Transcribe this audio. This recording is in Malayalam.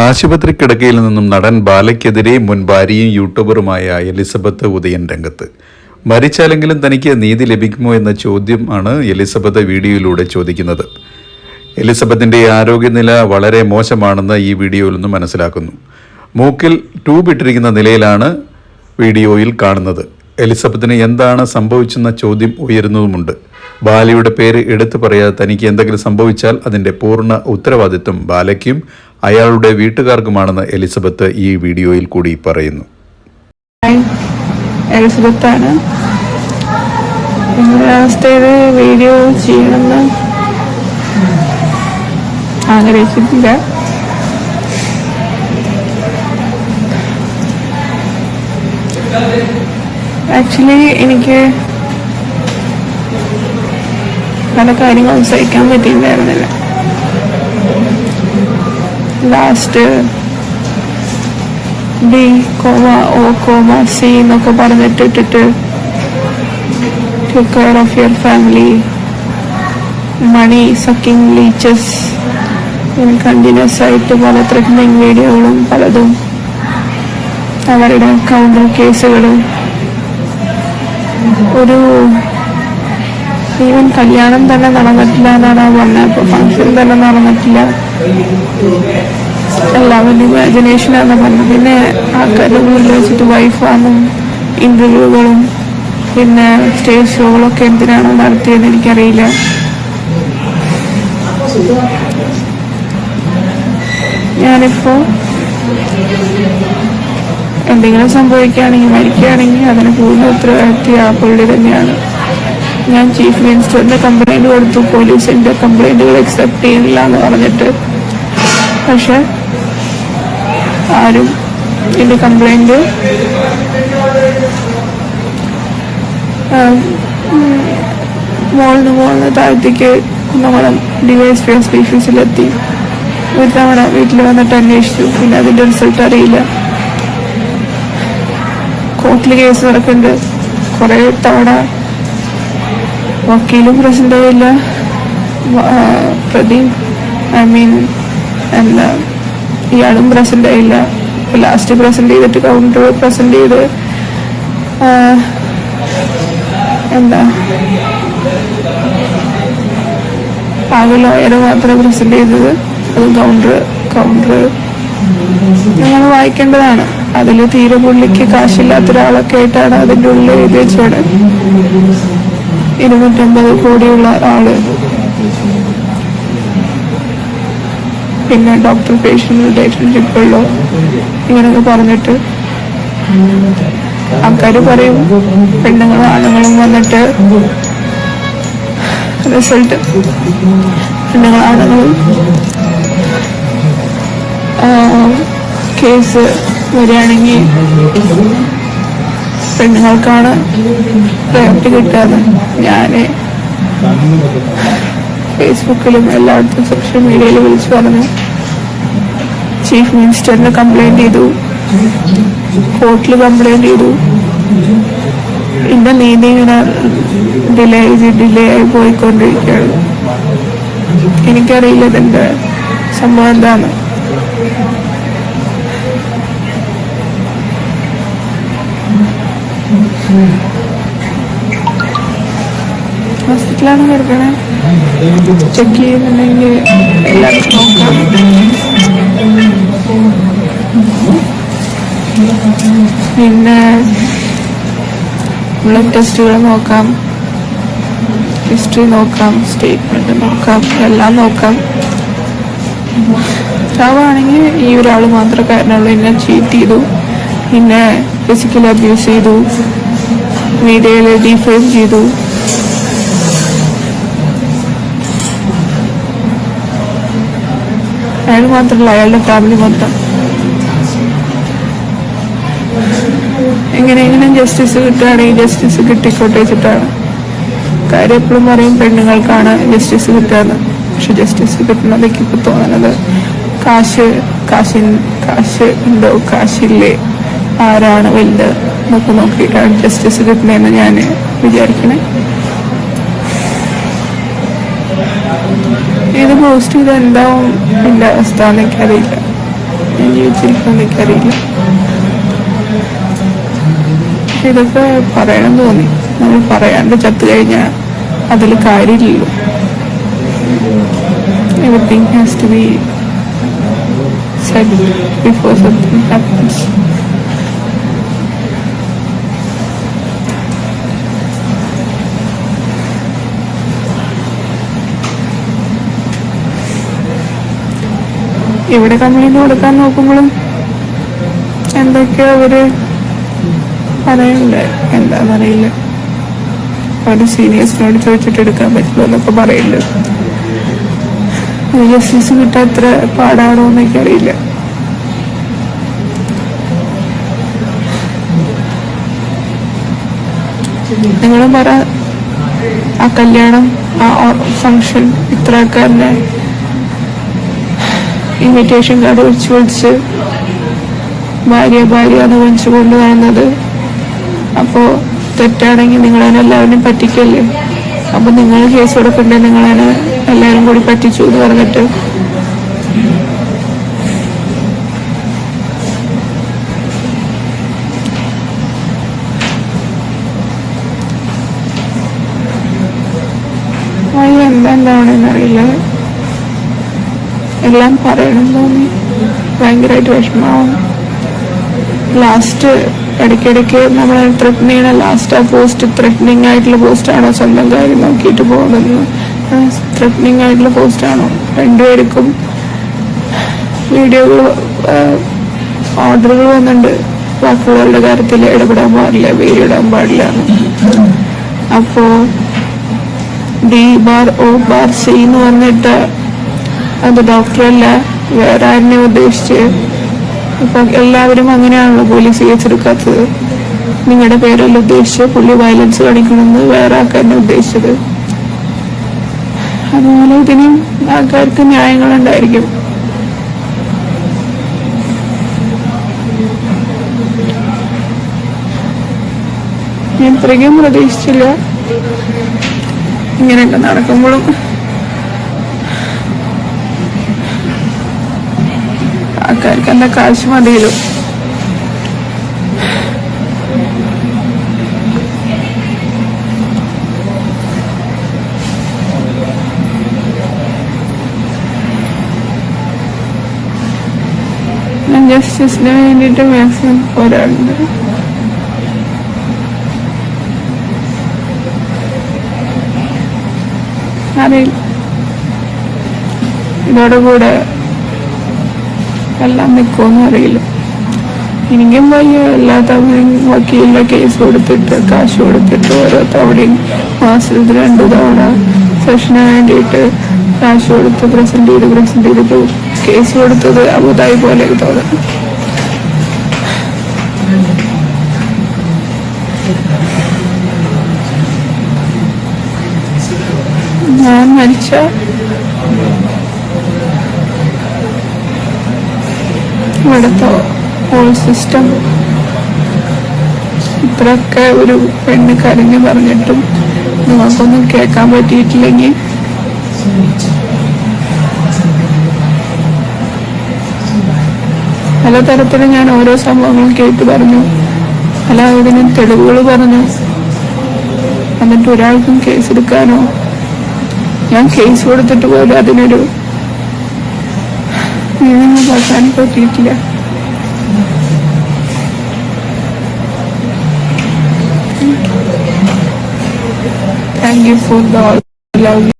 ആശുപത്രി കിടക്കയിൽ നിന്നും നടൻ ബാലയ്ക്കെതിരെ മുൻ ഭാര്യയും യൂട്യൂബറുമായ എലിസബത്ത് ഉദയൻ രംഗത്ത്. മരിച്ചാലെങ്കിലും തനിക്ക് നീതി ലഭിക്കുമോ എന്ന ചോദ്യം ആണ് എലിസബത്ത് വീഡിയോയിലൂടെ ചോദിക്കുന്നത്. എലിസബത്തിന്റെ ആരോഗ്യനില വളരെ മോശമാണെന്ന് ഈ വീഡിയോയിൽ നിന്ന് മനസ്സിലാക്കുന്നു. മൂക്കിൽ ട്യൂബ് ഇട്ടിരിക്കുന്ന നിലയിലാണ് വീഡിയോയിൽ കാണുന്നത്. എലിസബത്തിന് എന്താണ് സംഭവിച്ചെന്ന ചോദ്യം ഉയരുന്നതുമുണ്ട്. ബാലയുടെ പേര് എടുത്തു പറയാതെ തനിക്ക് എന്തെങ്കിലും സംഭവിച്ചാൽ അതിന്റെ പൂർണ ഉത്തരവാദിത്വം ബാലയ്ക്കും അയാളുടെ വീട്ടുകാർക്കുമാണെന്ന് എലിസബത്ത് ഈ വീഡിയോയിൽ കൂടി പറയുന്നു. വീഡിയോ ആഗ്രഹിച്ചിട്ടില്ല ആക്ച്വലി എനിക്ക് പല കാര്യങ്ങളും സഹിക്കാൻ പറ്റിയിട്ടുണ്ടായിരുന്നില്ല. Last B comma O comma C എന്നൊക്കെ പറഞ്ഞിട്ട് ഇട്ടിട്ട് take care of your family money sucking leeches continues ആയിട്ട് പല ത്രെറ്റനിങ് വീഡിയോകളും പലതും അവരുടെ കൗണ്ടർ കേസുകളും ഒരു ഈവൻ കല്യാണം തന്നെ നടന്നിട്ടില്ല എന്നാണ് പറഞ്ഞത് അപ്പോൾ ഫംഗ്ഷൻ തന്നെ നടന്നിട്ടില്ല. എല്ലാവരുടെ ഇമാജിനേഷനാണ് പറഞ്ഞത്. പിന്നെ ആൾക്കാരുടെ വീട്ടിൽ വെച്ചിട്ട് വൈഫാണെന്നും ഇന്റർവ്യൂകളും പിന്നെ സ്റ്റേജ് ഷോകളൊക്കെ എന്തിനാണ് നടത്തിയെന്ന് എനിക്കറിയില്ല. ഞാനിപ്പോ എന്തെങ്കിലും സംഭവിക്കുകയാണെങ്കിൽ മരിക്കുകയാണെങ്കിൽ അതിന് പൂർണ ഉത്തരവാദിത്വം ആ പുള്ളി തന്നെയാണ്. ഞാൻ ചീഫ് മിനിസ്റ്ററിന്റെ കംപ്ലൈന്റ് കൊടുത്തു. പോലീസിന്റെ കംപ്ലൈന്റുകൾ അക്സെപ്റ്റ് ചെയ്യുന്നില്ല എന്ന് പറഞ്ഞിട്ട്. പക്ഷെ ആരും എന്റെ കംപ്ലൈന്റ് മോളിന് മോളിന് താഴത്തേക്ക് കുന്നമണം ഡിവൈസ് പി ഓഫീസിലെത്തി. ഒരു തവണ വീട്ടിൽ വന്നിട്ട് അന്വേഷിച്ചു. പിന്നെ അതിന്റെ റിസൾട്ട് അറിയില്ല. കോർട്ടിൽ കേസ് നടക്കുന്നുണ്ട്. കുറെ തവണ വക്കീലും ആ, പ്രതി ഐ മീൻ എന്താ ഇയാളും പ്രസന്റ് ആയില്ല ലാസ്റ്റ് പ്രസന്റ് ചെയ്തിട്ട് കൗണ്ടർ പ്രസന്റ് ചെയ്ത് എന്താ ആകെ ലോയർ മാത്രമേ പ്രസന്റ് ചെയ്തത്. അത് കൗണ്ടർ കൗണ്ടർ നിങ്ങൾ വായിക്കേണ്ടതാണ്. അതിൽ തീരെ പുള്ളിക്ക് കാശില്ലാത്ത ഒരാളൊക്കെ ആയിട്ടാണ് അതിന്റെ ഉള്ളിൽ എഴുതി വെച്ചോടെ ഇരുന്നൂറ്റമ്പത് കോടിയുള്ള ആൾ പിന്നെ ഡോക്ടർ പേഷ്യന്റ് റിലേഷൻഷിപ്പ് ഉള്ളു ഇങ്ങനെയൊക്കെ പറഞ്ഞിട്ട് ആൾക്കാർ പറയും പെണ്ണുങ്ങളും ആണുങ്ങളും വന്നിട്ട് റിസൾട്ട് പെണ്ണുങ്ങളും ആണുങ്ങളും കേസ് വരികയാണെങ്കിൽ പെണ്ണുങ്ങൾക്കാണ് പ്രയോറിറ്റി കിട്ടാതെ ഞാൻ ഫേസ്ബുക്കിലും എല്ലായിടത്തും സോഷ്യൽ മീഡിയയിൽ വിളിച്ചു പറഞ്ഞു. ചീഫ് മിനിസ്റ്ററിന് കംപ്ലൈന്റ് ചെയ്തു. കോർട്ടിൽ കംപ്ലൈന്റ് ചെയ്തു. ഇന്റെ നീതി ഇങ്ങനെ ഡിലേ ചെയ്ത് ഡിലേ ആയി പോയിക്കൊണ്ടിരിക്കുകയാണ്. എനിക്കറിയില്ല ഇതിന്റെ സംഭവം എന്താണ്. ഹോസ്പിറ്റലാണ് കിടക്കണേ? ചെക്ക് ചെയ്യുന്നുണ്ടെങ്കിൽ എല്ലാവർക്കും നോക്കാം. പിന്നെ ബ്ലഡ് ടെസ്റ്റുകൾ നോക്കാം. ഹിസ്റ്ററി നോക്കാം സ്റ്റേറ്റ്മെന്റ് നോക്കാം എല്ലാം നോക്കാം. ചാവാണെങ്കിൽ ഈ ഒരാൾ മാത്രമേ കാരണമുള്ളൂ. എന്നെ ചീറ്റ് ചെയ്തു. പിന്നെ ഫിസിക്കലി അബ്യൂസ് ചെയ്തു. മീഡിയയിൽ ഡിഫെയിം ചെയ്തു. അയാൾ മാത്രമല്ല അയാളുടെ ഫാമിലി മൊത്തം. എങ്ങനെയെങ്കിലും ജസ്റ്റിസ് കിട്ടുകയാണെങ്കിൽ ജസ്റ്റിസ് കിട്ടിക്കോട്ടെ വെച്ചിട്ടാണ്. കാര്യം എപ്പോഴും പറയും പെണ്ണുങ്ങൾക്കാണ് ജസ്റ്റിസ് കിട്ടുകയെന്ന്. പക്ഷെ ജസ്റ്റിസ് കിട്ടുന്നതൊക്കെ ഇപ്പൊ തോന്നുന്നത് കാശ് കാശിൻ കാശ് ഉണ്ടോ? കാശില്ലേ? ആരാണ് വലുത്? എന്നൊക്കെ നോക്കിയിട്ടാണ് ജസ്റ്റിസ് കിട്ടുന്നതെന്ന് ഞാൻ വിചാരിക്കണേ. ഇത് പോസ്റ്റ് ചെയ്ത് എന്താവും എന്റെ അവസ്ഥ എനിക്കറിയില്ല ഞാൻ ജീവിച്ചിരിക്കുമെന്ന് എനിക്കറിയില്ല ഇതൊക്കെ പറയണം തോന്നി. നമ്മൾ പറയാണ്ട് ചത്തു കഴിഞ്ഞാൽ അതിൽ കാര്യമില്ലല്ലോ. Everything has to be said before something happens ഇവിടെ കംപ്ലൈന്റ് കൊടുക്കാൻ നോക്കുമ്പോഴും എന്തൊക്കെയോ അവർ പറയുന്നുണ്ട്. എന്താണെന്നറിയില്ല അവർ സീനിയേഴ്സിനോട് ചോദിച്ചിട്ട് എടുക്കാൻ പറ്റില്ല എന്നൊക്കെ പറയുന്നുണ്ട്. ജസ്റ്റിസ് കിട്ടാൻ എത്ര പാടാണോ എന്നൊക്കെ അറിയില്ല. നിങ്ങൾ പറ ആ കല്യാണം ആ ഫങ്ഷൻ ഇത്ര ആൾക്കാരുടെ ഇൻവിറ്റേഷൻ കാർഡ് വിളിച്ച് വിളിച്ച് ഭാര്യ ഭാര്യ എന്ന് വിളിച്ചു കൊണ്ടുവരുന്നത് അപ്പോൾ തെറ്റാണെങ്കിൽ നിങ്ങളതിനെ എല്ലാവരും പറ്റിക്കല്ലേ? അപ്പൊ നിങ്ങൾ കേസ് കൊടുക്കണ്ടേ? നിങ്ങളതിനെ എല്ലാവരും കൂടി പറ്റിച്ചു എന്ന് പറഞ്ഞിട്ട് എല്ലാം പറയണം തോന്നി. ഭയങ്കരമായിട്ട് വിഷമാവും ലാസ്റ്റ് ഇടയ്ക്കിടയ്ക്ക് നമ്മൾ ത്രെറ്റൻ ചെയ്യണ ലാസ്റ്റ് ആ പോസ്റ്റ് ത്രെറ്റനിങ് ആയിട്ടുള്ള പോസ്റ്റാണോ സ്വന്തം കാര്യം നോക്കിയിട്ട് പോകുന്നത് ത്രെറ്റനിങ് ആയിട്ടുള്ള പോസ്റ്റാണോ രണ്ടുപേർക്കും വീഡിയോകൾ ഓർഡറുകൾ വന്നിട്ടുണ്ട്. വാക്കുകളുടെ കാര്യത്തിൽ ഇടപെടാൻ പാടില്ല പേരിടാൻ പാടില്ല. അപ്പോ D bar O bar C എന്ന് പറഞ്ഞിട്ട് അത് ഡോക്ടറല്ല വേറെ ആരെ ഉദ്ദേശിച്ച്? അപ്പൊ എല്ലാവരും അങ്ങനെയാണല്ലോ പോലീസ് കേസെടുക്കാത്തത് നിങ്ങളുടെ പേരല്ല ഉദ്ദേശിച്ച് പുള്ളി വയലൻസ് കാണിക്കണമെന്ന് വേറെ ആൾക്കാരനെ ഉദ്ദേശിച്ചത്. അതുപോലെ ഇതിനും ആൾക്കാർക്ക് ന്യായങ്ങളുണ്ടായിരിക്കും. ഞാൻ ഇത്രയ്ക്കും പ്രതീക്ഷിച്ചില്ല. ഇങ്ങനെയൊക്കെ നടക്കുമ്പോഴും ആൾക്കാർക്ക് എന്താ കാശ് മതിയല്ലോ? ജസ്റ്റിസിന് വേണ്ടിട്ട് മാക്സിമം പോരാടുന്നുണ്ട് അറിയില്ല. ഇതോടുകൂടെ എല്ലാം നിൽക്കുമെന്ന് അറിയില്ല. എനിക്കും വയ്യ. എല്ലാ തവണയും വക്കീലിന്റെ കേസ് കൊടുത്തിട്ട് കാശ് കൊടുത്തിട്ട് ഓരോ തവണയും മാസത്തിൽ രണ്ടു തവണ സെഷന് വേണ്ടിയിട്ട് കാശ് കൊടുത്ത് പ്രസന്റ് ചെയ്ത് പ്രസന്റ് ചെയ്തിട്ട് കേസ് കൊടുത്തത് അബുദായി പോലെ തോന്നുന്നു. ഞാൻ മരിച്ച ഇവിടുത്തെ ഹോൾ സിസ്റ്റം ഇത്രയൊക്കെ ഒരു പെണ്ണ് കരഞ്ഞു പറഞ്ഞിട്ടും നിങ്ങൾക്കൊന്നും കേൾക്കാൻ പറ്റിയിട്ടില്ലെങ്കിൽ പലതരത്തിൽ ഞാൻ ഓരോ സംഭവങ്ങളും കേട്ട് പറഞ്ഞു. പല ഇതിനും തെളിവുകൾ പറഞ്ഞു. എന്നിട്ട് ഒരാൾക്കും കേസെടുക്കാനോ ഞാൻ കേസ് കൊടുത്തിട്ട് പോലും അതിനൊരു पीढ़ी में भगवान को जीत लिया। Thank you for the love